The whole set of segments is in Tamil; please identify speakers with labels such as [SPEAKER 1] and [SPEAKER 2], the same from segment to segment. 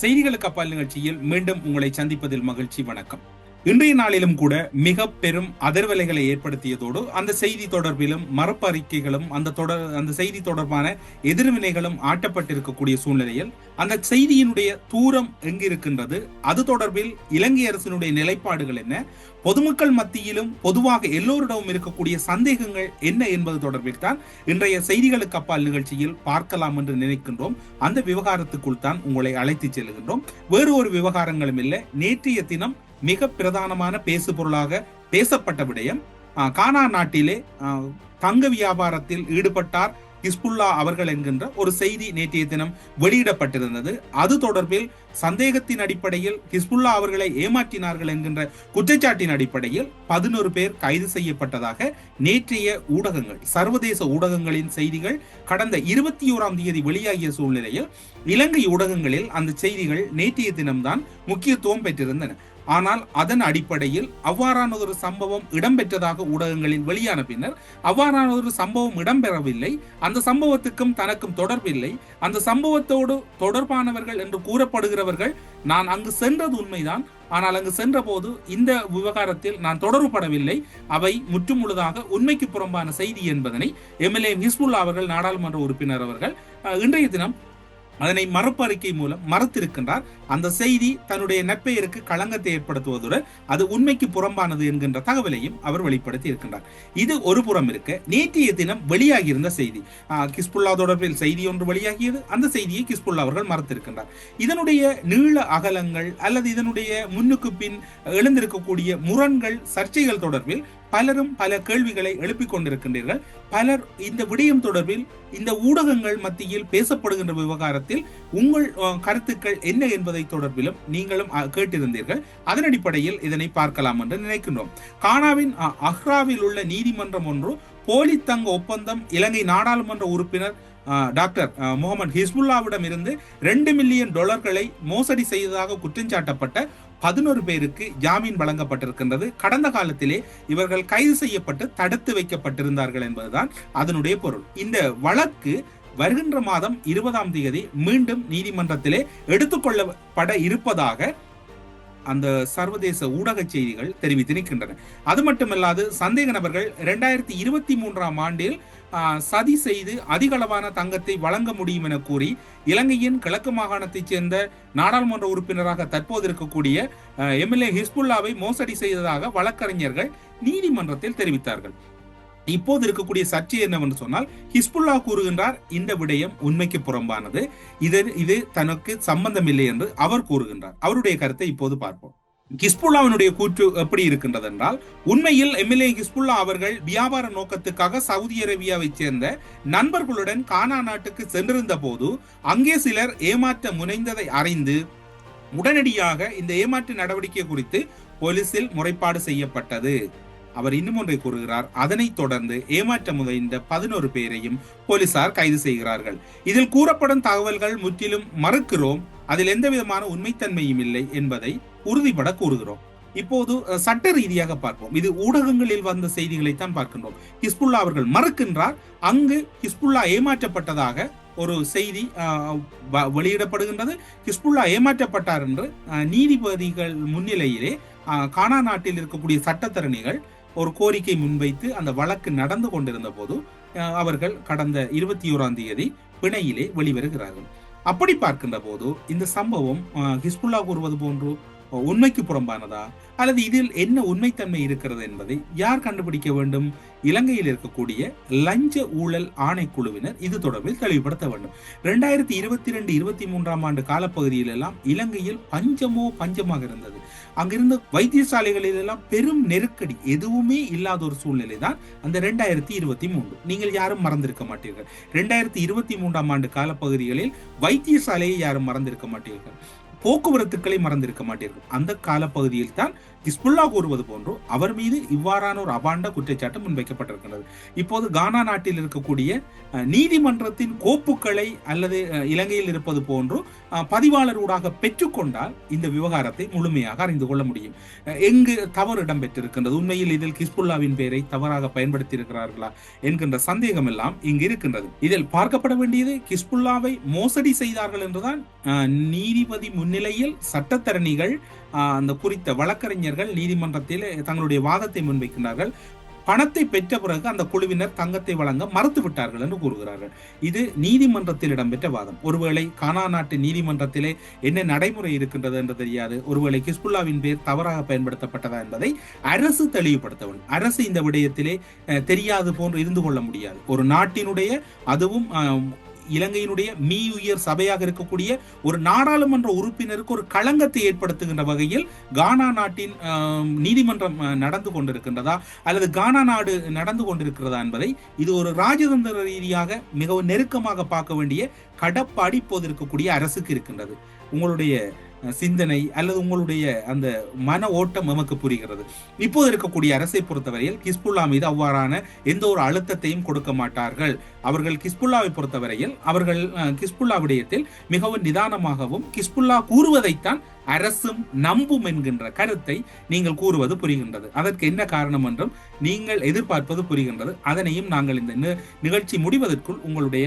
[SPEAKER 1] செய்திகளுக்கு அப்பால் நிகழ்ச்சியில் மீண்டும் உங்களை சந்திப்பதில் மகிழ்ச்சி வணக்கம். இன்றைய நாளிலும் கூட மிக பெரும் அதிர்வலைகளை ஏற்படுத்தியதோடு அந்த செய்தி தொடர்பிலும் மரப்பறிக்கைகளும் அறிக்கைகளும் அந்த தொடர் அந்த செய்தி தொடர்பான எதிர்வினைகளும் ஆட்டப்பட்டிருக்கக்கூடிய சூழ்நிலையில் அந்த செய்தியினுடைய தூரம் எங்கிருக்கின்றது அது தொடர்பில் இலங்கை அரசினுடைய நிலைப்பாடுகள் என்ன பொதுமக்கள் மத்தியிலும் பொதுவாக எல்லோரிடமும் இருக்கக்கூடிய சந்தேகங்கள் என்ன என்பது தொடர்பில் தான் இன்றைய செய்திகளுக்கு அப்பால் நிகழ்ச்சியில் பார்க்கலாம் என்று நினைக்கின்றோம். அந்த விவகாரத்துக்குள் தான் உங்களை அழைத்து செல்கின்றோம். வேறு ஒரு விவகாரங்களும் இல்லை. நேற்றைய தினம் மிக பிரதானமான பேசு பொருளாக பேசப்பட்ட விடயம் கானா நாட்டிலே தங்க வியாபாரத்தில் ஈடுபட்டார் ஹிஸ்புல்லா அவர்கள் என்கின்ற ஒரு செய்தி நேற்றைய தினம் வெளியிடப்பட்டிருந்தது. அது தொடர்பில் சந்தேகத்தின் அடிப்படையில் ஹிஸ்புல்லா அவர்களை ஏமாற்றினார்கள் என்கின்ற குற்றச்சாட்டின் அடிப்படையில் பதினோரு பேர் கைது செய்யப்பட்டதாக நேற்றைய ஊடகங்கள் சர்வதேச ஊடகங்களின் செய்திகள் கடந்த இருபத்தி ஓராம் தேதி வெளியாகிய சூழ்நிலையில் இலங்கை ஊடகங்களில் அந்த செய்திகள் நேற்றைய தினம்தான் முக்கியத்துவம் பெற்றிருந்தன. ஆனால் அதன் அடிப்படையில் அவ்வாறான ஒரு சம்பவம் இடம்பெற்றதாக ஊடகங்களில் வெளியான பின்னர் அவ்வாறான ஒரு சம்பவம் இடம்பெறவில்லை அந்த சம்பவத்துக்கும் தனக்கும் தொடர்பில்லை. அந்த சம்பவத்தோடு தொடர்பானவர்கள் என்று கூறப்படுகிறவர்கள் நான் அங்கு சென்றது உண்மைதான். ஆனால் அங்கு சென்றபோது இந்த விவகாரத்தில் நான் தொடர்புபடவில்லை. அவை முற்றுமுழுதாக உண்மைக்கு புறம்பான செய்தி என்பதனை எம்எல்ஏ ஹிஸ்புல்லா அவர்கள் நாடாளுமன்ற உறுப்பினர் அவர்கள் இன்றைய தினம் அதனை மறுப்பறிக்கை மூலம் மறுத்திருக்கின்றார். அந்த செய்தி தன்னுடைய நட்பெயருக்கு களங்கத்தை ஏற்படுத்துவதுடன் அது உண்மைக்கு புறம்பானது என்கின்ற தகவலையும் அவர் வெளிப்படுத்தி இருக்கின்றார். இது ஒரு புறம் இருக்க. நேற்றைய தினம் வெளியாகியிருந்த செய்தி. கிஸ்புல்லா தொடர்பில் செய்தி ஒன்று வெளியாகியது. அந்த செய்தியை கிஸ்புல்லா அவர்கள் மறுத்திருக்கின்றார். இதனுடைய நீள அகலங்கள் அல்லது இதனுடைய முன்னுக்கு பின் எழுந்திருக்கக்கூடிய முரண்கள் சர்ச்சைகள் தொடர்பில் பலரும் பல கேள்விகளை எழுப்பிக் கொண்டிருக்கின்றீர்கள். பலர் இந்த விடயம் தொடர்பில் இந்த ஊடகங்கள் மத்தியில் பேசப்படுகின்ற விவகாரத்தில் உங்கள் கருத்துக்கள் என்ன என்பதை தொடர்பிலும் நீங்களும் கேட்டிருந்தீர்கள். அதன் அடிப்படையில் இதனை பார்க்கலாம் என்று நினைக்கின்றோம். கானாவின் அஹ், அஹ்ராவில் உள்ள நீதிமன்றம் ஒன்று போலி தங்க ஒப்பந்தம் இலங்கை நாடாளுமன்ற உறுப்பினர் அஹ், டாக்டர் முகமது ஹிஸ்புல்லாவிடம் இருந்து ரெண்டு மில்லியன் டாலர்களை மோசடி செய்ததாக குற்றஞ்சாட்டப்பட்ட பதினோரு பேருக்கு ஜாமீன் வழங்கப்பட்டிருக்கின்றது. கடந்த காலத்திலே இவர்கள் கைது செய்யப்பட்டு தடுத்து வைக்கப்பட்டிருந்தார்கள் என்பதுதான் அதனுடைய பொருள். இந்த வழக்கு வருகின்ற மாதம் இருபதாம் தேதி மீண்டும் நீதிமன்றத்திலே எடுத்துக்கொள்ளப்பட இருப்பதாக அந்த சர்வதேச ஊடக செய்திகள் தெரிவித்திருக்கின்றன அது மட்டுமல்லாது சந்தேக நபர்கள் இரண்டாயிரத்தி இருபத்தி மூன்றாம் ஆண்டில் சதி செய்து அதிகளவான தங்கத்தை வழங்க முடியும் என கூறி இலங்கையின் கிழக்கு மாகாணத்தைச் சேர்ந்த நாடாளுமன்ற உறுப்பினராக தற்போது இருக்கக்கூடிய எம்எல்ஏ ஹிஸ்புல்லாவை மோசடி செய்ததாக வழக்கறிஞர்கள் நீதிமன்றத்தில் தெரிவித்தார்கள். இப்போது இருக்கக்கூடிய சர்ச்சை என்னவென்று சொன்னால் ஹிஸ்புல்லா கூறுகின்றார் இந்த விடயம் உண்மைக்கு புறம்பானது. இது இது தனக்கு சம்பந்தமில்லை என்று அவர் கூறுகின்றார். அவருடைய கருத்தை இப்போது பார்ப்போம். ஹிஸ்புல்லாவினுடைய கூற்று எப்படி இருக்கின்றது என்றால் உண்மையில் எம்எல்ஏ ஹிஸ்புல்லா அவர்கள் வியாபார நோக்கத்துக்காக சவுதி அரேபியாவைச் சேர்ந்த நண்பர்களுடன் கானா நாட்டுக்கு சென்றிருந்த போது அங்கே சிலர் ஏமாற்ற முனைந்ததை அறிந்து உடனடியாக இந்த ஏமாற்று நடவடிக்கை குறித்து போலீசில் முறைப்பாடு செய்யப்பட்டது. அவர் இன்னும் ஒன்றை கூறுகிறார். அதனைத் தொடர்ந்து ஏமாற்ற முதைந்த பதினோரு பேரையும் போலீசார் கைது செய்கிறார்கள். இதில் கூறப்படும் தகவல்கள் முற்றிலும் மறுக்கிறோம். அதில் எந்த விதமான உண்மைத்தன்மையும் இல்லை என்பதை உறுதிபட கூறுகிறோம். இப்போது சட்ட ரீதியாக பார்ப்போம். இது ஊடகங்களில் வந்த செய்திகளைத்தான் பார்க்கின்றோம். ஹிஸ்புல்லா அவர்கள் மறுக்கின்றார். அங்கு ஹிஸ்புல்லா ஏமாற்றப்பட்டதாக ஒரு செய்தி வ- வெளியிடப்படுகின்றது. ஹிஸ்புல்லா ஏமாற்றப்பட்டார் என்று நீதிபதிகள் முன்னிலையிலே கானா நாட்டில் இருக்கக்கூடிய சட்டத்தரணிகள் ஒரு கோரிக்கை முன்வைத்து அந்த வழக்கு நடந்து கொண்டிருந்த போது அவர்கள் கடந்த இருபத்தி ஓராம் தேதி பிணையிலே வெளிவருகிறார்கள். அப்படி பார்க்கின்ற போது இந்த சம்பவம் ஹிஸ்புல்லா கூறுவது போன்று உண்மைக்கு புறம்பானதா? அல்லது இதில் என்ன உண்மைத்தன்மை இருக்கிறது என்பதை யார் கண்டுபிடிக்க வேண்டும்? இலங்கையில் இருக்கக்கூடிய லஞ்ச ஊழல் ஆணைக்குழுவினர் இது தொடர்பில் தெளிவுபடுத்த வேண்டும். ரெண்டாயிரத்தி இருபத்தி ரெண்டு இருபத்தி மூன்றாம் ஆண்டு காலப்பகுதியில் எல்லாம் இலங்கையில் பஞ்சமோ பஞ்சமாக இருந்தது. அங்கிருந்த வைத்தியசாலைகளில் எல்லாம் பெரும் நெருக்கடி எதுவுமே இல்லாத ஒரு சூழ்நிலை தான் அந்த ரெண்டாயிரத்தி இருபத்தி மூன்று. நீங்கள் யாரும் மறந்திருக்க மாட்டீர்கள். ரெண்டாயிரத்தி இருபத்தி மூன்றாம் ஆண்டு காலப்பகுதிகளில் வைத்தியசாலையை யாரும் மறந்திருக்க மாட்டீர்கள். போக்குவரத்துக்களை மறந்திருக்க மாட்டீர்கள். அந்த காலப்பகுதியில் தான் ஹிஸ்புல்லா கூறுவது போன்று அவர் மீது இவ்வாறான ஒரு அபாண்ட குற்றச்சாட்டு முன்வைக்கப்பட்டிருக்கிறது இப்போது கானா நாட்டில் இருக்கக்கூடிய நீதிமன்றத்தின் கோப்புகளை அல்லது இலங்கையில் இருப்பது போன்று பதிவாளர் ஊடாக பெற்றுக்கொண்டால் இந்த விவகாரத்தை முழுமையாக அறிந்து கொள்ள முடியும். எங்கு தவறு இடம்பெற்றிருக்கின்றது? உண்மையில் இதில் ஹிஸ்புல்லாவின் பெயரை தவறாக பயன்படுத்தி இருக்கிறார்களா என்கின்ற சந்தேகம் எல்லாம் இங்கு இருக்கின்றது. இதில் பார்க்கப்பட வேண்டியது ஹிஸ்புல்லாவை மோசடி செய்தார்கள் என்றுதான் நீதிபதி முன் முன்னிலையில் சட்டத்தரணிகள் அந்த குறித்த வழக்கறிஞர்கள் நீதிமன்றத்தில் தங்களுடைய வாதத்தை முன்வைக்கின்றார்கள். பணத்தை பெற்ற பிறகு அந்த குழுவினர் தங்கத்தை வழங்க மறுத்து விட்டார்கள் என்று கூறுகிறார்கள். இது நீதிமன்றத்தில் இடம்பெற்ற வாதம். ஒருவேளை கானா நாட்டு நீதிமன்றத்திலே என்ன நடைமுறை இருக்கின்றது என்று தெரியாது. ஒருவேளை கிஸ்புல்லாவின் பேர் தவறாக பயன்படுத்தப்பட்டதா என்பதை அரசு தெளிவுபடுத்த வேண்டும் அரசு இந்த விடயத்திலே தெரியாது போன்று இருந்து கொள்ள முடியாது. ஒரு நாட்டினுடைய அதுவும் இலங்கையினுடைய மீ உயர் சபையாக இருக்கக்கூடிய ஒரு நாடாளுமன்ற உறுப்பினருக்கு ஒரு களங்கத்தை ஏற்படுத்துகின்ற வகையில் கானா நாட்டின் நீதிமன்றம் நடந்து கொண்டிருக்கின்றதா அல்லது கானா நாடு நடந்து கொண்டிருக்கிறதா என்பதை இது ஒரு ராஜதந்திர ரீதியாக மிகவும் நெருக்கமாக பார்க்க வேண்டிய கடப்பாடி இப்போது இருக்கக்கூடிய அரசுக்கு இருக்கின்றது. உங்களுடைய சிந்தனை அல்லது உங்களுடைய அந்த மன ஓட்டம் நமக்கு புரிகிறது. இப்போது இருக்கக்கூடிய அரசை பொறுத்தவரையில் கிஸ்புல்லா மீது அவ்வாறான எந்த ஒரு அழுத்தத்தையும் கொடுக்க மாட்டார்கள். அவர்கள் கிஸ்புல்லாவை பொறுத்தவரையில் அவர்கள் கிஸ்புல்லா விடயத்தில் மிகவும் நிதானமாகவும் கிஸ்புல்லா கூறுவதைத்தான் அரசும் நம்பும் என்கின்ற கருத்தை நீங்கள் கூறுவது புரிகின்றது. அதற்கு என்ன காரணம் என்றும் நீங்கள் எதிர்பார்ப்பது புரிகின்றது. அதனையும் நாங்கள் இந்த நிகழ்ச்சி முடிவதற்குள் உங்களுடைய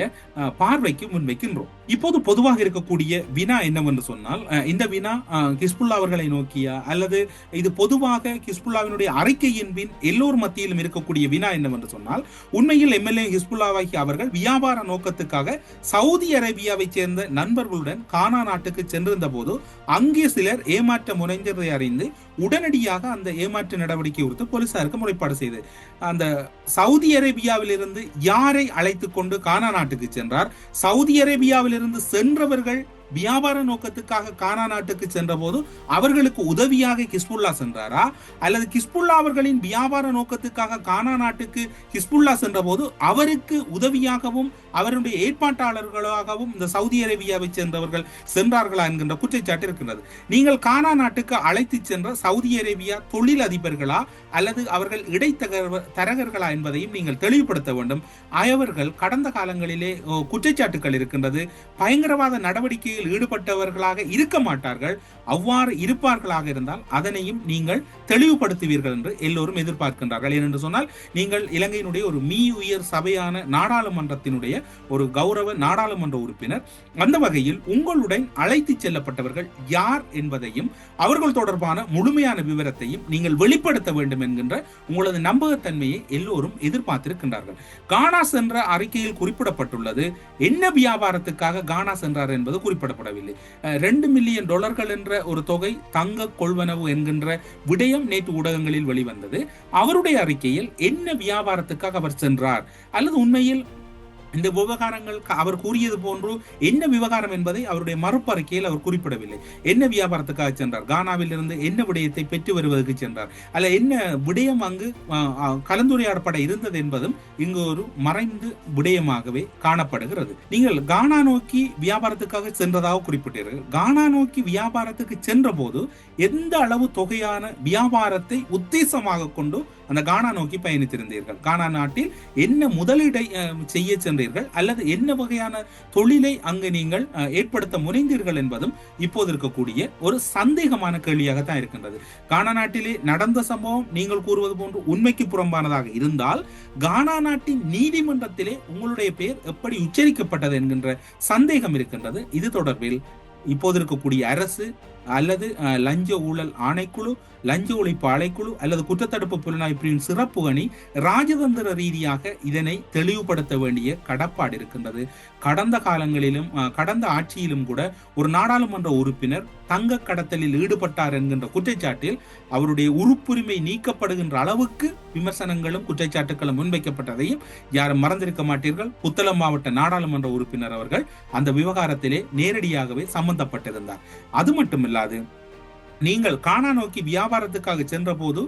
[SPEAKER 1] பார்வைக்கு முன்வைக்கின்றோம். இப்போது பொதுவாக இருக்கக்கூடிய வினா என்னவென்று சொன்னால் இந்த வினா கிஸ்புல்லா அவர்களை நோக்கியா? அல்லது இது பொதுவாக கிஸ்புல்லாவினுடைய அறிக்கையின் பின் எல்லோர் மத்தியிலும் இருக்கக்கூடிய வினா என்னவென்று சொன்னால் உண்மையில் எம்எல்ஏ ஹிஸ்புல்லாவாகி அவர்கள் வியாபார நோக்கத்துக்காக சவுதி அரேபியாவைச் சேர்ந்த நண்பர்களுடன் கானா நாட்டுக்கு சென்றிருந்த போது அங்கே சிலர் ஏமாற்ற முனைந்ததை அறிந்து உடனடியாக அந்த ஏமாற்று நடவடிக்கை குறித்து போலீசாருக்கு முறைப்பாடு செய்து அந்த சவுதி அரேபியாவிலிருந்து யாரை அழைத்து கொண்டு கானா நாட்டுக்கு சென்றார் சவுதி அரேபியாவிலிருந்து சென்றவர்கள் வியாபார நோக்கத்துக்காக கானா நாட்டுக்கு சென்றபோது அவர்களுக்கு உதவியாக கிஸ்புல்லா சென்றாரா? அல்லது கிஸ்புல்லா அவர்களின் வியாபார நோக்கத்துக்காக கானா நாட்டுக்கு கிஸ்புல்லா சென்றபோது அவருக்கு உதவியாகவும் அவருடைய ஏற்பாட்டாளர்களாகவும் இந்த சவுதி அரேபியாவை சேர்ந்தவர்கள் சென்றார்களா என்கின்ற குற்றச்சாட்டு இருக்கின்றது. நீங்கள் கானா நாட்டுக்கு அழைத்து சென்ற சவுதி அரேபியா தொழில் அதிபர்களா அல்லது அவர்கள் இடைத்தகர் தரகர்களா என்பதையும் நீங்கள் தெளிவுபடுத்த வேண்டும். அவர்கள் கடந்த காலங்களிலே குற்றச்சாட்டுக்கள் குற்றச்சாட்டுகள் இருக்கின்றது. பயங்கரவாத நடவடிக்கையில் ஈடுபட்டவர்களாக இருக்க மாட்டார்கள். அவ்வாறு இருப்பார்களாக இருந்தால் அதனையும் நீங்கள் தெளிவுபடுத்துவீர்கள் என்று எல்லோரும் எதிர்பார்க்கின்றார்கள். ஏனென்று சொன்னால் நீங்கள் இலங்கையினுடைய ஒரு மீ உயர் சபையான நாடாளுமன்றத்தினுடைய ஒரு கௌரவ நாடாளுமன்ற உறுப்பினர். அந்த வகையில் உங்களுடன் அழைத்து செல்லப்பட்டவர்கள் யார் என்பதையும் அவர்கள் தொடர்பான முழுமையான விவரத்தையும் நீங்கள் வெளிப்படுத்த வேண்டும் என்கின்ற உங்களது நம்பகத்தன்மையை எல்லோரும் எதிர்பார்த்திருக்கின்றார்கள். கானா சென்ற அறிக்கையில் குறிப்பிடப்பட்டுள்ளது என்ன வியாபாரத்துக்காக கானா சென்றார்? என்பது குறிப்பிடப்படவில்லை. ரெண்டு மில்லியன் டாலர்கள் என்ற ஒரு தொகை தங்க கொள்வனவு என்கின்ற விடயம் நேற்று ஊடகங்களில் வெளிவந்தது. அவருடைய அறிக்கையில் என்ன வியாபாரத்துக்காக அவர் சென்றார்? அல்லது உண்மையில் இந்த விவகாரங்கள் அவர் கூறியது போன்று என்ன விவகாரம் என்பதை அவருடைய மறுப்பறிக்கையில் அவர் குறிப்பிடவில்லை. என்ன வியாபாரத்துக்காக சென்றார்? கானாவில் இருந்து என்ன விடயத்தை பெற்று வருவதற்கு சென்றார்? அல்ல என்ன விடயம் அங்கு கலந்துரையாடப்பட இருந்தது என்பதும் இங்கு ஒரு மறைந்து விடயமாகவே காணப்படுகிறது. நீங்கள் கானா நோக்கி வியாபாரத்துக்காக சென்றதாக குறிப்பிட்டீர்கள். கானா நோக்கி வியாபாரத்துக்கு சென்ற போது எந்த அளவு தொகையான வியாபாரத்தை உத்தேசமாக கொண்டு அந்த கானா நோக்கி பயணித்திருந்தீர்கள்? கானா நாட்டில் என்ன முதலீடை செய்ய சென்ற இருக்கிறீர்கள் அல்லது என்ன வகையான தொழிலை அங்கு நீங்கள் ஏற்படுத்த முனைந்தீர்கள் என்பதும் இப்போது இருக்கக்கூடிய ஒரு சந்தேகமான கேள்வியாக தான் இருக்கின்றது. கானா நாட்டிலே நடந்த சம்பவம் நீங்கள் கூறுவது போன்று உண்மைக்கு புறம்பானதாக இருந்தால் கானா நாட்டின் நீதிமன்றத்திலே உங்களுடைய பெயர் எப்படி உச்சரிக்கப்பட்டது என்கின்ற சந்தேகம் இருக்கின்றது. இது தொடர்பில் இப்போது இருக்கக்கூடிய அரசு அல்லது லஞ்ச ஊழல் ஆணைக்குழு லஞ்ச ஒழிப்பு ஆணைக்குழு அல்லது குற்றத்தடுப்பு புலனாய்வு பிரிவின் சிறப்பு அணி ராஜதந்திர ரீதியாக இதனை தெளிவுபடுத்த வேண்டிய கடப்பாடு இருக்கின்றது. கடந்த காலங்களிலும் கடந்த ஆட்சியிலும் கூட ஒரு நாடாளுமன்ற உறுப்பினர் தங்க கடத்தலில் ஈடுபட்டார் என்கின்ற குற்றச்சாட்டில் அவருடைய உறுப்புரிமை நீக்கப்படுகின்ற அளவுக்கு விமர்சனங்களும் குற்றச்சாட்டுகளும் முன்வைக்கப்பட்டதையும் யாரும் மறந்திருக்க மாட்டீர்கள். புத்தளம் மாவட்ட நாடாளுமன்ற உறுப்பினர் அவர்கள் அந்த விவகாரத்திலே நேரடியாகவே சம்பந்தப்பட்டிருந்தார். அது மட்டுமில்லை மட்டுமில்லாது நீங்கள் காணா நோக்கி வியாபாரத்துக்காக சென்றபோது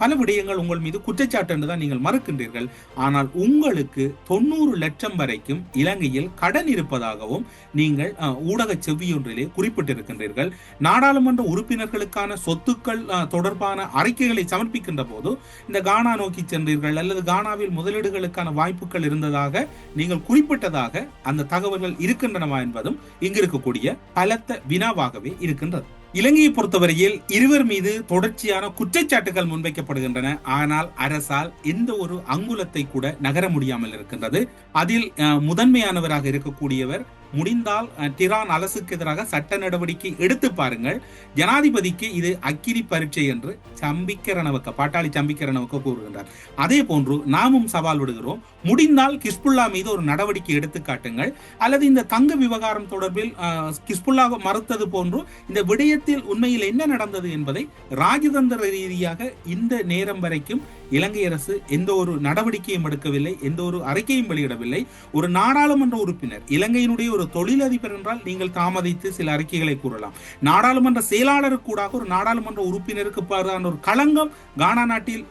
[SPEAKER 1] பல விடயங்கள் உங்கள் மீது குற்றச்சாட்டு என்று தான் நீங்கள் மறுக்கின்றீர்கள். ஆனால் உங்களுக்கு தொண்ணூறு லட்சம் வரைக்கும் இலங்கையில் கடன் இருப்பதாகவும் நீங்கள் ஊடக செவ்வியொன்றிலே குறிப்பிட்டிருக்கின்றீர்கள். நாடாளுமன்ற உறுப்பினர்களுக்கான சொத்துக்கள் தொடர்பான அறிக்கைகளை சமர்ப்பிக்கின்ற போது இந்த கானா நோக்கி சென்றீர்கள் அல்லது கானாவில் முதலீடுகளுக்கான வாய்ப்புகள் இருந்ததாக நீங்கள் குறிப்பிட்டதாக அந்த தகவல்கள் இருக்கின்றனவா என்பதும் இங்கு இருக்கக்கூடிய பலத்த வினாவாகவே இருக்கின்றது. இலங்கையை பொறுத்தவரையில் இருவர் மீது தொடர்ச்சியான குற்றச்சாட்டுகள் முன்வைக்கப்படுகின்றன. ஆனால் அரசால் எந்த ஒரு அங்குலத்தை கூட நகர முடியாமல் இருக்கின்றது. அதில் முதன்மையானவராக இருக்கக்கூடியவர் முடிந்தால் திரான் டிரான் அலசுக்கு எதிராக சட்ட நடவடிக்கை எடுத்து பாருங்கள். ஜனாதிபதிக்கு இது அக்கினி பரீட்சை என்று சம்பிக்கரணவக்க பாட்டாளி சம்பிக்கரணவக்க கூறுகின்றார். அதே போன்று நாமும் சவால் விடுகிறோம். முடிந்தால் கிஸ்புல்லா மீது ஒரு நடவடிக்கை எடுத்து காட்டுங்கள். அல்லது இந்த தங்க விவகாரம் தொடர்பில் அஹ், கிஸ்புல்லா மறுத்தது போன்று இந்த விடயத்தில் உண்மையில் என்ன நடந்தது என்பதை ராஜதந்திர ரீதியாக இந்த நேரம் வரைக்கும் இலங்கை அரசு எந்த ஒரு நடவடிக்கையும் எடுக்கவில்லை எந்த ஒரு அறிக்கையும் வெளியிடவில்லை. ஒரு நாடாளுமன்ற உறுப்பினர் இலங்கையினுடைய ஒரு தொழிலதிபர் என்றால் நீங்கள் தாமதித்து சில அறிக்கைகளை கூறலாம். நாடாளுமன்ற செயலாளருக்கு கூட ஒரு நாடாளுமன்ற உறுப்பினருக்கு பாருதான ஒரு களங்கம் கானா நாட்டில்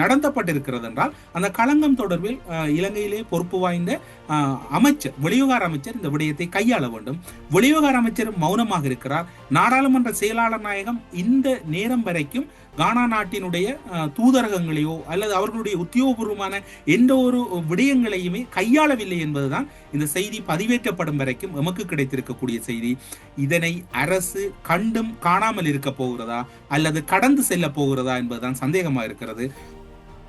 [SPEAKER 1] நடத்தப்பட்டிருக்கிறது என்றால் அந்த களங்கம் தொடர்பில் இலங்கையிலே பொறுப்பு வாய்ந்த அமைச்சர் வெளிவிவகார அமைச்சர் இந்த விடயத்தை கையாள வேண்டும். வெளிவிவகார அமைச்சர் மௌனமாக இருக்கிறார். நாடாளுமன்ற செயலாளர் நாயகம் இந்த நேரம் வரைக்கும் கானா நாட்டினுடைய தூதரகங்களையோ அல்லது அவர்களுடைய உத்தியோகபூர்வமான எந்த ஒரு விடயங்களையுமே கையாளவில்லை என்பதுதான் இந்த செய்தி பதிவேற்றப்படும் வரைக்கும் எமக்கு கிடைத்திருக்கக்கூடிய செய்தி. இதனை அரசு கண்டும் காணாமல் இருக்க போகிறதா? அல்லது கடந்து செல்ல போகிறதா என்பதுதான் சந்தேகமாக இருக்கிறது.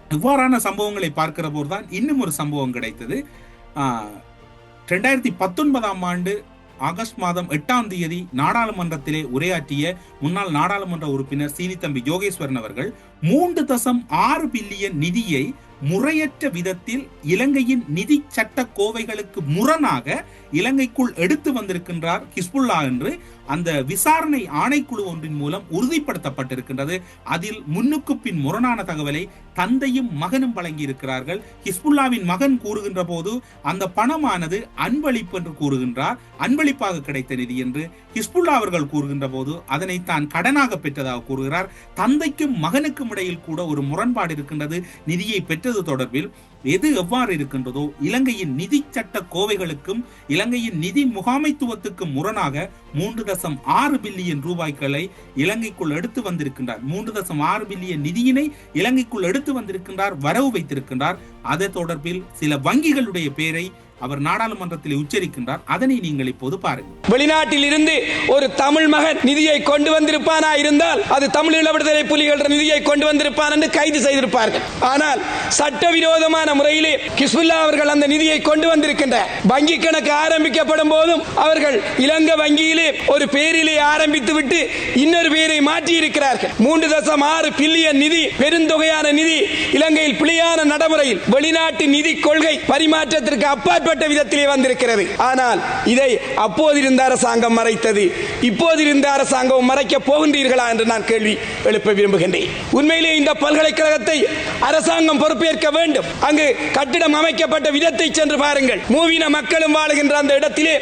[SPEAKER 1] இவ்வாறான சம்பவங்களை பார்க்கிற போதுதான் இன்னும் ஒரு சம்பவம் கிடைத்தது. ஆஹ், ரெண்டாயிரத்தி பத்தொன்பதாம் ஆண்டு ஆகஸ்ட் மாதம் எட்டாம் தேதி நாடாளுமன்றத்திலே உரையாற்றிய முன்னாள் நாடாளுமன்ற உறுப்பினர் சீனித்தம்பி யோகேஸ்வரன் அவர்கள் மூன்று தசம் ஆறு பில்லியன் நிதியை முறையற்ற விதத்தில் இலங்கையின் நிதி சட்ட கோவைகளுக்கு முரணாக இலங்கைக்குள் எடுத்து வந்திருக்கின்றார் ஹிஸ்புல்லா என்று அந்த விசாரணை ஆணைக்குழு ஒன்றின் மூலம் உறுதிப்படுத்தப்பட்டிருக்கின்றது. அதில் முன்னுக்கு பின் முரணான தகவலை தந்தையும் மகனும் வழங்கியிருக்கிறார்கள். ஹிஸ்புல்லாவின் மகன் கூறுகின்ற போது அந்த பணமானது அன்பளிப்பு என்று கூறுகின்றார். அன்பளிப்பாக கிடைத்த நிதி என்று ஹிஸ்புல்லா அவர்கள் கூறுகின்ற போது அதனை தான் கடனாக பெற்றதாக கூறுகிறார். தந்தைக்கும் மகனுக்கும் இடையில் கூட ஒரு முரண்பாடு இருக்கின்றது. நிதியை பெற்றது தொடர்பில் எது எவ்வாறு இருக்கின்றதோ இலங்கையின் நிதி சட்ட கோவைகளுக்கும் இலங்கையின் நிதி முகாமைத்துவத்துக்கும் முரணாக மூன்று தசம் ஆறு பில்லியன் ரூபாய்களை இலங்கைக்குள் எடுத்து வந்திருக்கின்றார். மூன்று தசம் ஆறு பில்லியன் நிதியினை இலங்கைக்குள் எடுத்து வந்திருக்கின்றார் வரவு வைத்திருக்கின்றார். அது தொடர்பில் சில வங்கிகளுடைய பெயரை அவர் நாடாளுமன்றத்தில் உச்சரிக்கின்றார். அதனை நீங்கள் இப்போது பாருங்கள்.
[SPEAKER 2] வெளிநாட்டில் இருந்து ஒரு தமிழ் மகன் நிதியை கொண்டு வந்திருப்பானா இருந்தால் அது தமிழீழ விடுதலை புலிகள் நிதியை கொண்டு வந்திருப்பான் என்று கைது செய்திருப்பார்கள். ஆனால் சட்டவிரோதமான முறையிலே கிஸ்புல்லா அவர்கள் அந்த நிதியை கொண்டு வந்திருக்கின்ற வங்கி கணக்கு ஆரம்பிக்கப்படும் போதும் அவர்கள் இலங்கை வங்கியிலே ஒரு பேரிலே ஆரம்பித்து விட்டு இன்னொரு பேரில் பேரை மாற்றி இருக்கிறார்கள் மூன்று தசம் ஆறு பில்லியன் நிதி பெருந்தொகையான நிதி இலங்கையில் பிழையான நடைமுறையில் வெளிநாட்டு நிதி கொள்கை பரிமாற்றத்திற்கு அப்பாற்பட்ட விதத்திலே வந்திருக்கிறது. ஆனால் இதை அப்போது இருந்த அரசாங்கம் மறைத்தது. இப்போது இருந்த அரசாங்கம் மறைக்க போகின்றீர்களா என்று நான் கேள்வி எழுப்ப விரும்புகின்றேன். உண்மையிலே இந்த பல்கலைக்கழகத்தை அரசாங்கம் பொறுப்பேற்க வேண்டும். அங்கு கட்டிடம் அமைக்கப்பட்ட விதத்தை சென்று பாருங்கள். மூவின மக்களும் வாழுகின்ற அந்த இடத்திலே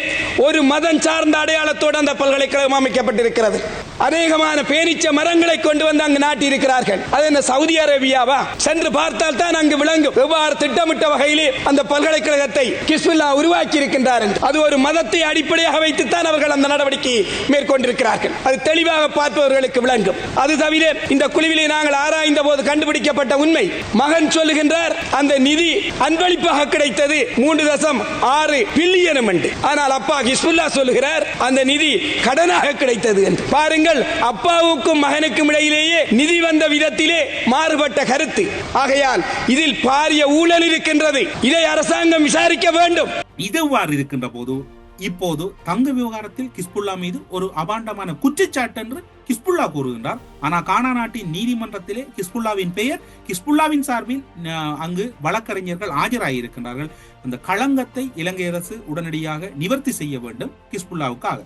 [SPEAKER 2] ஒரு மதம் சார்ந்த அடையாளத்தோடு அந்த பல்கலைக்கழகம் அமைக்கப்பட்டிருக்கிறது. அநேகமான பேரிச்ச மரங்களை கொண்டு வந்து அங்கு நாட்டி இருக்கிறார்கள் அது என்ன சவுதி அரேபியாவா? சென்று பார்த்தால் தான் அங்கு விளங்கும். எவ்வாறு திட்டமிட்ட வகையிலே அந்த பல்கலைக்கழகத்தை கிஸ்மில்லா உருவாக்கி இருக்கின்றார் என்று. அது ஒரு மதத்தை அடிப்படையாக வைத்துத்தான் அவர்கள் அந்த நடவடிக்கையை மேற்கொண்டிருக்கிறார்கள். அது தெளிவாக பார்ப்பவர்களுக்கு விளங்கும். அது தவிர இந்த குழுவிலே நாங்கள் ஆராய்ந்த போது கண்டுபிடிக்கப்பட்ட உண்மை. மகன் சொல்லுகின்றார் அந்த நிதி அன்பளிப்பாக கிடைத்தது மூன்று தசம் ஆறு பில்லியனும் என்று. ஆனால் அப்பா ஹிஸ்புல்லா சொல்லுகிறார் அந்த நிதி கடனாக கிடைத்தது என்று. பாருங்கள் அப்பா அப்பாவுக்கும் மகனுக்கும் இடையிலேயே நிதி வந்த விதத்திலே மாறுபட்ட கருத்து. ஆகையால் இதில் பாரிய ஊழல் இருக்கின்றது. இதை அரசாங்கம் விசாரிக்க வேண்டும்.
[SPEAKER 1] இதுவாறு இருக்கின்ற போது இப்போது தங்க விவகாரத்தில் கிஸ்புல்லா மீது ஒரு அபாண்டமான குற்றச்சாட்டு என்று கிஸ்புல்லா கூறுகின்றார். ஆனால் கானா நாட்டின் நீதிமன்றத்திலே கிஸ்புல்லாவின் பெயர் கிஸ்புல்லாவின் சார்பில் அங்கு வழக்கறிஞர்கள் ஆஜராகியிருக்கின்றார்கள் அந்த களங்கத்தை இலங்கை அரசு உடனடியாக நிவர்த்தி செய்ய வேண்டும் கிஸ்புல்லாவுக்காக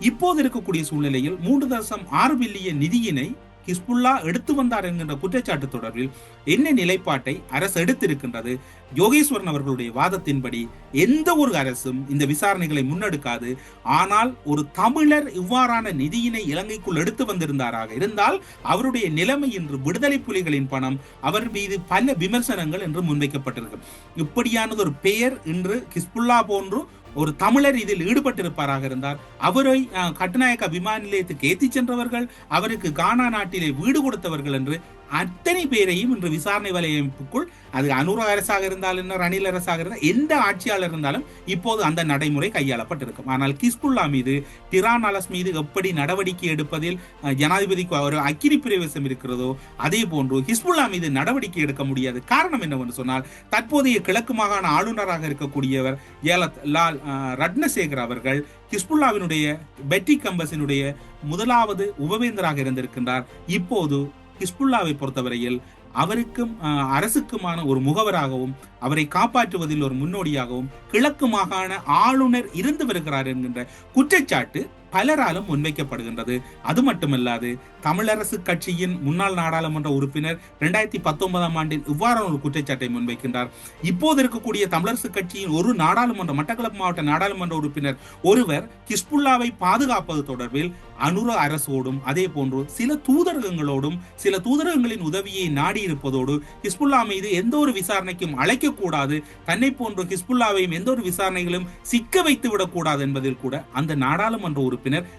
[SPEAKER 1] இப்போது இருக்கக்கூடிய சூழ்நிலையில் மூன்று தசம் ஆறு பில்லியன் நிதியினை ஹிஸ்புல்லா எடுத்து வந்தார் என்கின்ற குற்றச்சாட்டு தொடர்பில் என்ன நிலைப்பாட்டை அரசு எடுத்திருக்கின்றது? யோகேஸ்வரன் அவர்களுடைய வாதத்தின்படி எந்த ஒரு அரசும் இந்த விசாரணைகளை முன்னெடுக்காது. ஆனால் ஒரு தமிழர் இவ்வாறான நிதியினை இலங்கைக்குள் எடுத்து வந்திருந்தாராக இருந்தால் அவருடைய நிலைமை என்று விடுதலை புலிகளின் பணம் அவர் மீது பல விமர்சனங்கள் என்று முன்வைக்கப்பட்டிருக்கும் இப்படியானது ஒரு பெயர் இன்று ஹிஸ்புல்லா போன்று ஒரு தமிழர் இதில் ஈடுபட்டிருப்பாராக இருந்தார். அவரை கட்டுநாயக்க விமான நிலையத்துக்கு ஏற்றிச் சென்றவர்கள் அவருக்கு கானா நாட்டிலே வீடு கொடுத்தவர்கள் என்று அத்தனை பேரையும் இன்று விசாரணை வலையமைப்புக்குள் அது அனுர அரசாக இருந்தாலும் என்ன ரணில் அரசாக இருந்தால் எந்த ஆட்சியாளர் இருந்தாலும் இப்போது அந்த நடைமுறை கையாளப்பட்டிருக்கும். ஆனால் கிஸ்புல்லா மீது டிரான் அலஸ் மீது எப்படி நடவடிக்கை எடுப்பதில் ஜனாதிபதிக்கு ஒரு அக்கினி பிரவேசம் இருக்கிறதோ அதே போன்று ஹிஸ்புல்லா மீது நடவடிக்கை எடுக்க முடியாது. காரணம் என்னவென்று சொன்னால் தற்போதைய கிழக்கு மாகாண ஆளுநராக இருக்கக்கூடியவர் ஏலத் லால் ரத்னசேகர் ரட்னசேகர் அவர்கள் ஹிஸ்புல்லாவினுடைய பெட்டி கம்பஸினுடைய முதலாவது உபவேந்தராக இருந்திருக்கின்றார். இப்போது ஹிஸ்புல்லாவை பொறுத்தவரையில் அவருக்கும் அரசுக்குமான ஒரு முகவராகவும் அவரை காப்பாற்றுவதில் ஒரு முன்னோடியாகவும் கிழக்கு மாகாண ஆளுநர் இருந்து வருகிறார் என்கின்ற குற்றச்சாட்டு பலராலும் முன்வைக்கப்படுகின்றது. அது மட்டுமல்லாது தமிழரசு கட்சியின் முன்னாள் நாடாளுமன்ற உறுப்பினர் இரண்டாயிரத்தி பத்தொன்பதாம் ஆண்டில் இவ்வாறான ஒரு குற்றச்சாட்டை முன்வைக்கின்றார். இப்போது இருக்கக்கூடிய தமிழரசு கட்சியின் ஒரு நாடாளுமன்ற மட்டக்களப்பு மாவட்ட நாடாளுமன்ற உறுப்பினர் ஒருவர் கிஸ்புல்லாவை பாதுகாப்பது தொடர்பில் அனுர அரசோடும் அதே போன்று சில தூதரகங்களோடும் சில தூதரகங்களின் உதவியை நாடி இருப்பதோடு ஹிஸ்புல்லா மீது எந்த ஒரு விசாரணைக்கும் அழைக்கக்கூடாது. தன்னை போன்ற ஹிஸ்புல்லாவையும் எந்த ஒரு விசாரணைகளும் சிக்க வைத்து விடக்கூடாது என்பதில் கூட அந்த நாடாளுமன்ற உறுப்பினர்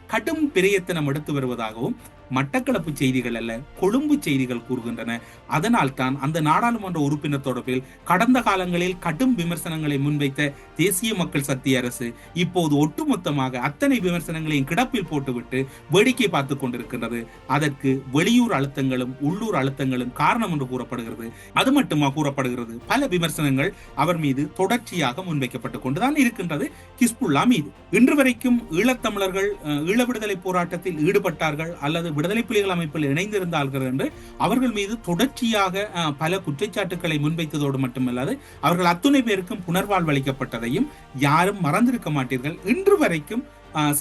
[SPEAKER 1] கடும் பிரயத்தனம் எடுத்து வருவதாகவும் மட்டக்களப்பு செய்திகள் அல்ல கொழும்பு செய்திகள் கூறுகின்றன. அதனால் தான் அந்த நாடாளுமன்ற உறுப்பினர் தொடர்பில் கடந்த காலங்களில் கடும் விமர்சனங்களை முன்வைத்த தேசிய மக்கள் சக்தி அரசு இப்போது ஒட்டுமொத்தமாக அத்தனை விமர்சனங்களையும் கிடப்பில் போட்டுவிட்டு வேடிக்கை பார்த்து கொண்டிருக்கின்றது. அதற்கு வெளியூர் அழுத்தங்களும் உள்ளூர் அழுத்தங்களும் காரணம் என்று கூறப்படுகிறது. அது மட்டுமா கூறப்படுகிறது? பல விமர்சனங்கள் அவர் மீது தொடர்ச்சியாக முன்வைக்கப்பட்டுக் கொண்டுதான் இருக்கின்றது. கிஸ்புல்லா மீது. இன்று வரைக்கும் ஈழத்தமிழர்கள் அஹ், ஈழ விடுதலை போராட்டத்தில் ஈடுபட்டார்கள் அல்லது விடுதலை புலிகள் அமைப்பில் இணைந்திருந்தார்கள் என்று அவர்கள் மீது தொடர்ச்சியாக பல குற்றச்சாட்டுக்களை முன்வைத்ததோடு மட்டுமல்லாது அவர்கள் அத்துணை பேருக்கும் புனர்வாழ்வு அளிக்கப்பட்டதையும் யாரும் மறந்திருக்க மாட்டீர்கள். இன்று வரைக்கும்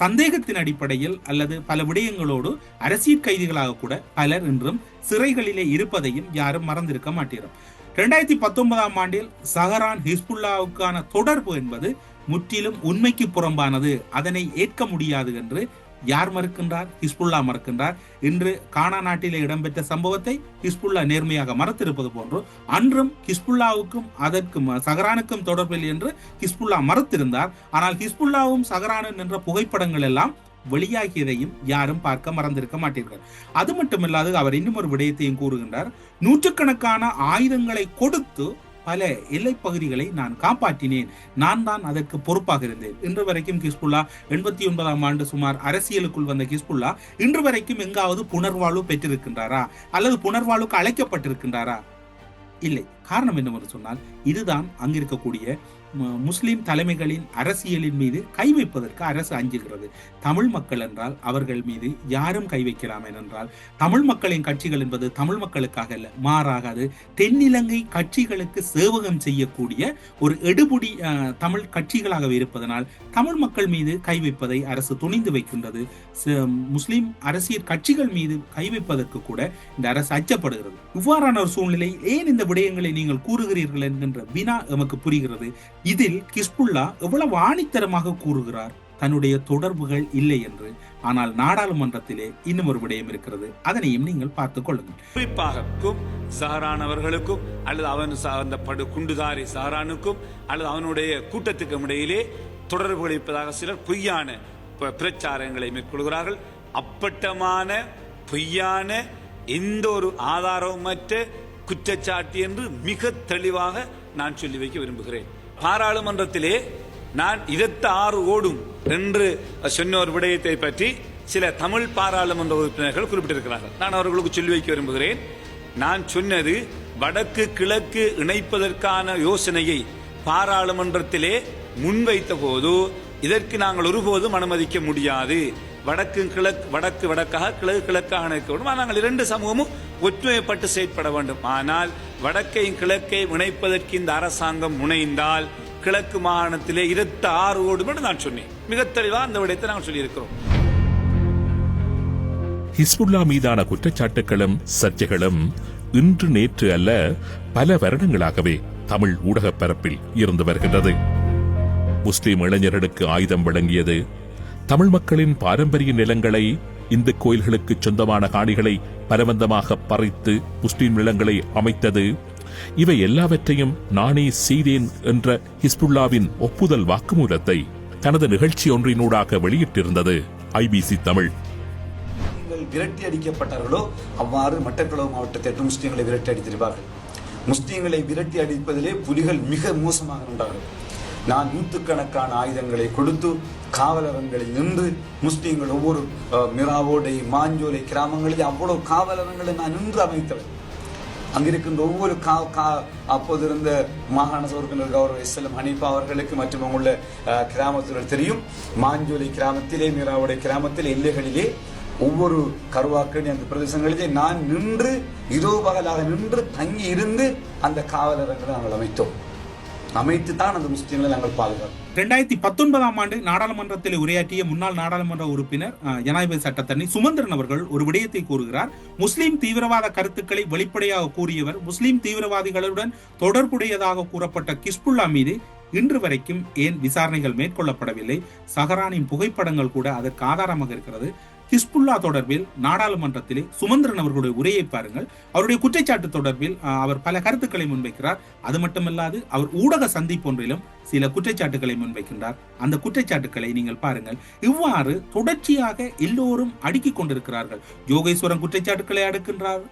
[SPEAKER 1] சந்தேகத்தின் அடிப்படையில் அல்லது பல விடயங்களோடு அரசியல் கைதிகளாக கூட பலர் இன்றும் சிறைகளிலே இருப்பதையும் யாரும் மறந்திருக்க மாட்டீர்கள். இரண்டாயிரத்தி பத்தொன்பதாம் ஆண்டில் சஹரான் ஹிஸ்புல்லாவுக்கான தொடர்பு என்பது முற்றிலும் உண்மைக்கு புறம்பானது. அதனை ஏற்க முடியாது என்று யார் மறுக்கின்றார்? ஹிஸ்புல்லா மறுக்கின்றார். இன்று கானா நாட்டிலே இடம்பெற்ற சம்பவத்தை ஹிஸ்புல்லா நேர்மையாக மறுத்திருப்பது போன்று அன்றும் ஹிஸ்புல்லாவுக்கும் அதற்கும் சஹரானுக்கும் தொடர்பில்லை என்று ஹிஸ்புல்லா மறுத்திருந்தார். ஆனால் ஹிஸ்புல்லாவும் சஹரானும் என்ற புகைப்படங்கள் எல்லாம் வெளியாகியதையும் யாரும் பார்க்க மறந்திருக்க மாட்டீர்கள். அது மட்டுமில்லாது அவர் இன்னும் ஒரு விடயத்தையும் கூறுகின்றார். நூற்றுக்கணக்கான ஆயுதங்களை கொடுத்து பல எல்லைப் பகுதிகளை நான் காப்பாற்றினேன். நான் தான் அதற்கு பொறுப்பாக இருந்தேன். இன்று வரைக்கும் கிஸ்புல்லா எண்பத்தி ஒன்பதாம் ஆண்டு சுமார் அரசியலுக்குள் வந்த கிஸ்புல்லா இன்று வரைக்கும் எங்காவது புனர்வாழ்வு பெற்றிருக்கின்றாரா? அல்லது புனர்வாழ்வுக்கு அழைக்கப்பட்டிருக்கின்றாரா? இல்லை. காரணம் என்னவென்று சொன்னால் இதுதான் அங்கிருக்கக்கூடிய முஸ்லிம் தலைமைகளின் அரசியலின் மீது கை வைப்பதற்கு அரசு அஞ்சுகிறது. தமிழ் மக்கள் என்றால் அவர்கள் மீது யாரும் கை வைக்கலாம் என்றால் தமிழ் மக்களின் கட்சிகள் என்பது தமிழ் மக்களுக்காக அல்ல மாறாக அது தென்னிலங்கை கட்சிகளுக்கு சேவகம் செய்யக்கூடிய ஒரு எடுபுடி அஹ், தமிழ் கட்சிகளாக இருப்பதனால் தமிழ் மக்கள் மீது கை வைப்பதை அரசு துணிந்து வைக்கின்றது. முஸ்லிம் அரசியல் கட்சிகள் மீது கை வைப்பதற்கு கூட இந்த அரசு அச்சப்படுகிறது இவ்வாறான ஒரு சூழ்நிலை ஏன் இந்த விடயங்களை நீங்கள் கூறுகிறீர்கள் என்கின்ற வினா எமக்கு புரிகிறது. இதில் கிஸ்புல்லா எவ்வளவு ஆணித்தரமாக கூறுகிறார்? தன்னுடைய தொடர்புகள் இல்லை என்று. ஆனால் நாடாளுமன்றத்திலே இன்னும் ஒரு விடயம் இருக்கிறது. அதனையும் நீங்கள் பார்த்துக் கொள்ளுங்கள்.
[SPEAKER 3] குறிப்பாகக்கும் சஹரான் அவர்களுக்கும் அல்லது அவன் சார்ந்த அந்த படு குண்டுதாரி சஹரானுக்கும் அல்லது அவனுடைய கூட்டத்துக்கும் இடையிலே தொடர்புகள் இருப்பதாக சிலர் பொய்யான ப- பிரச்சாரங்களை மேற்கொள்கிறார்கள். அப்பட்டமான பொய்யான எந்த ஒரு ஆதாரமற்ற குற்றச்சாட்டு என்று மிக தெளிவாக நான் சொல்லி வைக்க விரும்புகிறேன். பாராளுமன்றத்திலே நான் இருபத்தி ஆறு ஓடும் என்று சொன்ன ஒரு விடயத்தை பற்றி சில தமிழ் பாராளுமன்ற உறுப்பினர்கள் குறிப்பிட்டிருக்கிறார்கள். நான் அவர்களுக்கு சொல்லி வைக்க விரும்புகிறேன். நான் சொன்னது வடக்கு கிழக்கு இணைப்பதற்கான யோசனையை பாராளுமன்றத்திலே முன்வைத்த போது இதற்கு நாங்கள் ஒருபோதும் அனுமதிக்க முடியாது. வடக்கு கிழக்கு வடக்கு வடக்காக கிழக்கு கிழக்காக இணைக்க வேண்டும் ஆனால் இரண்டு சமூகமும் ஒற்றுமைப்பட்டு செயற்பட வேண்டும். ஆனால் வடக்கையும் கிழக்கை இணைப்பதற்கு இந்த அரசாங்கம் முனைந்தால் கிழக்கு மாகாணத்திலே இருபத்தி ஆறு ஓடும் என்று நான் சொன்னேன். மிக தெளிவாக அந்த விடயத்தை நாங்கள் சொல்லியிருக்கிறோம்.
[SPEAKER 4] ஹிஸ்புல்லா மீதான குற்றச்சாட்டுகளும் சர்ச்சைகளும் இன்று நேற்று அல்ல பல வருடங்களாகவே தமிழ் ஊடகப் பரப்பில் இருந்து வருகின்றது. முஸ்லிம் இளைஞர்களுக்கு ஆயுதம் வழங்கியது தமிழ் மக்களின் பாரம்பரிய நிலங்களை இந்து கோயில்களுக்கு சொந்தமான காணிகளை பலவந்தமாக பறித்து முஸ்லிம் நிலங்களை அமைத்தது. இவை எல்லாவற்றையும் நானே செய்தேன் என்ற ஹிஸ்புல்லாவின் ஒப்புதல் வாக்குமூலத்தை தனது நிகழ்ச்சி ஒன்றினூடாக வெளியிட்டிருந்தது. ஐபிசி தமிழ்.
[SPEAKER 5] விரட்டி அடிக்கப்பட்டார்களோ அவ்வாறு மட்டக்களவு மாவட்டத்தை முஸ்லீம்களை விரட்டி அடித்திருப்பார்கள்? முஸ்லீம்களை விரட்டி அடிப்பதிலே புலிகள் மிக மோசமாக நின்றார்கள். நான் நூற்றுக்கணக்கான ஆயுதங்களை கொடுத்து காவலரங்களில் நின்று முஸ்லீம்கள் ஒவ்வொரு மிராவோடை மாஞ்சோலை கிராமங்களில் அவ்வளவு காவலரங்களை நான் நின்று அமைத்தவர் அங்கிருக்கின்ற ஒவ்வொரு கா கா அப்போது இருந்த மாகாண சோர்களில் கௌரவ எஸ்எல்எம் ஹனீஃபா அவர்களுக்கு மற்றும் அங்குள்ள கிராமத்தினர் தெரியும். மாஞ்சோலை கிராமத்திலே மீராவுடைய கிராமத்தில் எல்லைகளிலே ஒவ்வொரு கருவாக்கணி அந்த பிரதேசங்களிலே நான் நின்று இரவு பகலாக நின்று தங்கி இருந்து அந்த காவலரங்களை நாங்கள் அமைத்தோம். அமைத்து தான் அந்த முஸ்லீம்களை நாங்கள் பாதுகாப்போம்
[SPEAKER 1] ரெண்டாயிரத்தி பத்தொன்பதாம் ஆண்டு நாடாளுமன்றத்தில் உரையாற்றிய முன்னாள் நாடாளுமன்ற உறுப்பினர் ஜனாதிபதி சட்டத்தரணி சுமந்திரன் அவர்கள் ஒரு விடயத்தை கூறுகிறார். முஸ்லிம் தீவிரவாத கருத்துக்களை வெளிப்படையாக கூறியவர் முஸ்லிம் தீவிரவாதிகளுடன் தொடர்புடையதாக கூறப்பட்ட கிஸ்புல்லா மீது இன்று வரைக்கும் ஏன் விசாரணைகள் மேற்கொள்ளப்படவில்லை? சஹரானின் புகைப்படங்கள் கூட அதற்கு ஆதாரமாக இருக்கிறது. ஹிஸ்புல்லா தொடர்பில் நாடாளுமன்றத்திலே சுமந்திரன் அவர்களுடைய உரையை பாருங்கள். அவருடைய குற்றச்சாட்டு தொடர்பில் அவர் பல கருத்துக்களை முன்வைக்கிறார். அது மட்டுமல்லாது அவர் ஊடக சந்திப்பு ஒன்றிலும் சில குற்றச்சாட்டுகளை முன்வைக்கின்றார். அந்த குற்றச்சாட்டுக்களை நீங்கள் பாருங்கள். இவ்வாறு தொடர்ச்சியாக எல்லோரும் அடுக்கிக் கொண்டிருக்கிறார்கள். யோகேஸ்வரன் குற்றச்சாட்டுக்களை அடுக்கின்றார்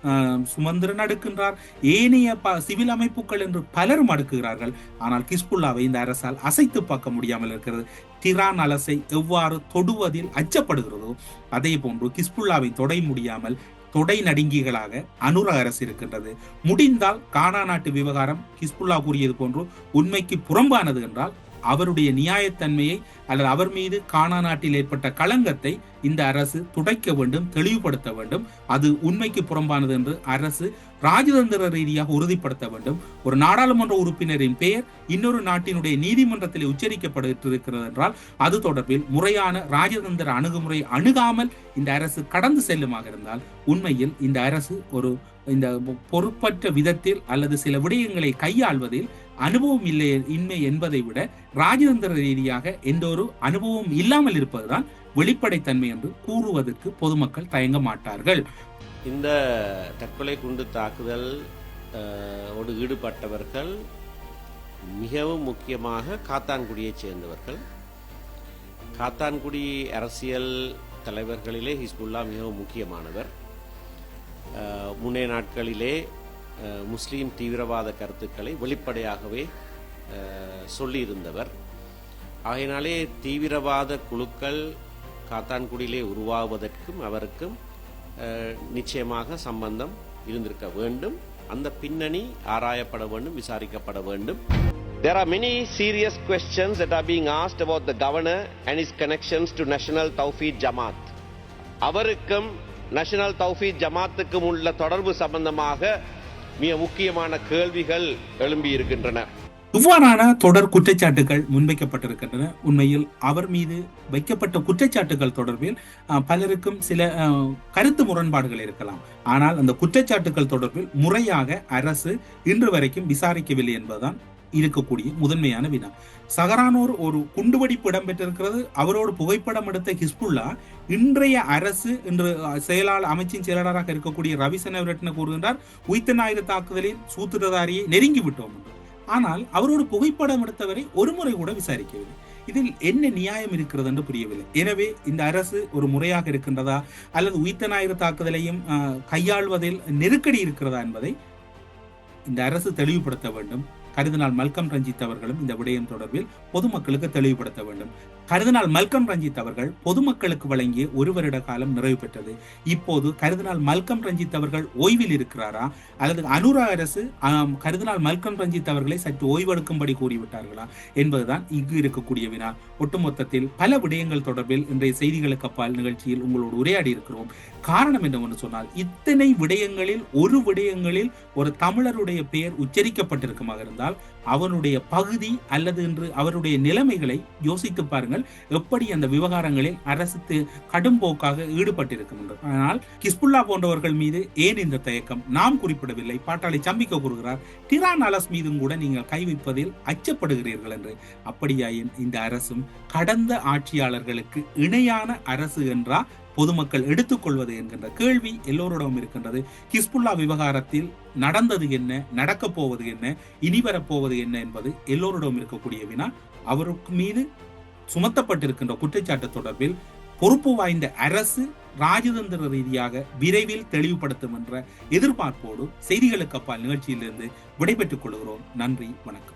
[SPEAKER 1] சுமந்திரன் அடுக்கின்றார் ஏனைய சிவில் அமைப்புகள் என்று பலரும் அடுக்குகிறார்கள். ஆனால் கிஸ்புல்லாவை இந்த அரசால் அசைத்து பார்க்க முடியாமல் இருக்கிறது. ஹிரான் அலசை எவ்வாறு தொடுவதில் அச்சப்படுகிறதோ அதே போன்று கிஸ்புல்லாவை தொடை முடியாமல் தொடை நடுங்கிகளாக அனுர அரசு இருக்கின்றது. முடிந்தால் கானா நாட்டு விவகாரம் கிஸ்புல்லா கூறியது போன்று உண்மைக்கு புறம்பானது என்றால் அவருடைய நியாயத்தன்மையை அல்லது அவர் மீது கானா நாட்டில் ஏற்பட்ட களங்கத்தை இந்த அரசு துடைக்க வேண்டும் தெளிவுபடுத்த வேண்டும். அது உண்மைக்கு புறம்பானது என்று அரசு ராஜதந்திர ரீதியாக உறுதிப்படுத்த வேண்டும். ஒரு நாடாளுமன்ற உறுப்பினரின் பெயர் இன்னொரு நாட்டினுடைய நீதிமன்றத்தில் உச்சரிக்கப்பட்டிருக்கிறது என்றால் அது தொடர்பில் முறையான ராஜதந்திர அணுகுமுறை அணுகாமல் இந்த அரசு கடந்து செல்லுமாக இருந்தால் உண்மையில் இந்த அரசு ஒரு இந்த பொறுப்பற்ற விதத்தில் அல்லது சில விடயங்களை கையாள்வதில் அனுபவம் இல்லை இன்மை என்பதை விட ராஜதந்திர ரீதியாக எந்த ஒரு அனுபவம் இல்லாமல் இருப்பதுதான் வெளிப்படைத்தன்மை என்று கூறுவதற்கு பொதுமக்கள் தயங்க மாட்டார்கள்.
[SPEAKER 6] இந்த தற்கொலை குண்டு தாக்குதல் ஓடு ஈடுபட்டவர்கள் மிகவும் முக்கியமாக காத்தான்குடியை சேர்ந்தவர்கள். காத்தான்குடி அரசியல் தலைவர்களிலே ஹிஸ்புல்லா மிகவும் முக்கியமானவர். அஹ், முன்னைய நாட்களிலே முஸ்லீம் தீவிரவாத கருத்துக்களை வெளிப்படையாகவே சொல்லியிருந்தவர். ஆகையினாலே தீவிரவாத குழுக்கள் காத்தான்குடியிலே உருவாவதற்கும் அவருக்கும் நிச்சயமாக சம்பந்தம் இருந்திருக்க வேண்டும். அந்த பின்னணி ஆராயப்பட வேண்டும் விசாரிக்கப்பட வேண்டும். There are many serious questions that are being asked about the governor and his connections to National Tawfiq Jamaat. அவருக்கும் நேஷனல் தௌஃபீக் ஜமாத்துக்கும் உள்ள தொடர்பு சம்பந்தமாக மிக முக்கியமான கேள்விகள் எழும்பி இருக்கின்றன.
[SPEAKER 1] இவ்வாறான தொடர் குற்றச்சாட்டுகள் முன்வைக்கப்பட்டிருக்கின்றன. உண்மையில் அவர் மீது வைக்கப்பட்ட குற்றச்சாட்டுகள் தொடர்பில் பலருக்கும் சில அஹ், கருத்து முரண்பாடுகள் இருக்கலாம். ஆனால் அந்த குற்றச்சாட்டுகள் தொடர்பில் முறையாக அரசு இன்று வரைக்கும் விசாரிக்கவில்லை என்பதுதான் இருக்கக்கூடிய முதன்மையான வினா. சகரானோர் ஒரு குண்டுவெடிப்பு இடம்பெற்றிருக்கிறது. அவரோடு புகைப்படம் எடுத்த ஹிஸ்புல்லா இன்றைய அரசு இன்று செயலாளர் அமைச்சின் செயலாளராக இருக்கக்கூடிய ரவிசன ரட்ன கூறுகின்றார் உயித்த ஞாயிறு தாக்குதலில் சூத்திரதாரியை நெருங்கி விட்டோம். ஆனால் அவரோடு புகைப்படம் எடுத்தவரை ஒரு முறை கூட விசாரிக்கவில்லை. இதில் என்ன நியாயம் இருக்கிறது என்று புரியவில்லை. எனவே இந்த அரசு ஒரு முறையாக இருக்கின்றதா? அல்லது உயிர்த்த ஞாயிறு தாக்குதலையும் அஹ், கையாள்வதில் நெருக்கடி இருக்கிறதா என்பதை இந்த அரசு தெளிவுபடுத்த வேண்டும். கருதினால் மல்கம் ரஞ்சித் அவர்களும் இந்த விடயம் தொடர்பில் பொதுமக்களுக்கு தெளிவுபடுத்த வேண்டும். கருதினால் மல்கம் ரஞ்சித் அவர்கள் பொதுமக்களுக்கு வழங்கிய ஒரு வருட காலம் நிறைவு பெற்றது. இப்போது கருதினால் மல்கம் ரஞ்சித் அவர்கள் ஓய்வில் இருக்கிறாரா? அல்லது அனுரா அரசு கருதினால் மல்கம் ரஞ்சித் அவர்களை சற்று ஓய்வெடுக்கும்படி கூறிவிட்டார்களா? என்பதுதான் இங்கு இருக்கக்கூடிய வினா. ஒட்டுமொத்தத்தில் பல விடயங்கள் தொடர்பில் இன்றைய செய்திகளுக்கு அப்பால் நிகழ்ச்சியில் உங்களோடு உரையாடி இருக்கிறோம். காரணம் என்னவென்று சொன்னால் இத்தனை விடயங்களில் ஒரு விடயங்களில் ஒரு தமிழருடைய பெயர் உச்சரிக்கப்பட்டிருக்குமாக இருந்தால் அவனுடைய பகுதி அல்லது என்று அவருடைய நிலைமைகளை யோசித்து பாருங்கள். எப்படி அந்த விவகாரங்களில் அரசு கடும் போக்காக ஈடுபட்டிருக்கும் என்று ஆனால் கிஸ்புல்லா போன்றவர்கள் மீது ஏன் இந்த தயக்கம்? நாம் குறிப்பிடவில்லை. பாட்டாளி சம்பிக்க கூறுகிறார் டிரான் அலஸ் மீதும் கூட நீங்கள் கைவிப்பதில் அச்சப்படுகிறீர்கள் என்று. அப்படியாயின் இந்த அரசும் கடந்த ஆட்சியாளர்களுக்கு இணையான அரசு என்றா பொதுமக்கள் எடுத்துக்கொள்வது என்கின்ற கேள்வி எல்லோரிடமும் இருக்கின்றது. ஹிஸ்புல்லா விவகாரத்தில் நடந்தது என்ன நடக்கப் போவது என்ன இனி வரப்போவது என்ன என்பது எல்லோரிடமும் இருக்கக்கூடிய வினா. அவருக்கு மீது சுமத்தப்பட்டிருக்கின்ற குற்றச்சாட்டு தொடர்பில் பொறுப்பு வாய்ந்த அரசு ராஜதந்திர ரீதியாக விரைவில் தெளிவுபடுத்தும் என்ற எதிர்பார்ப்போடு செய்திகளுக்கு அப்பால் நிகழ்ச்சியிலிருந்து விடைபெற்றுக் கொள்கிறோம். நன்றி வணக்கம்.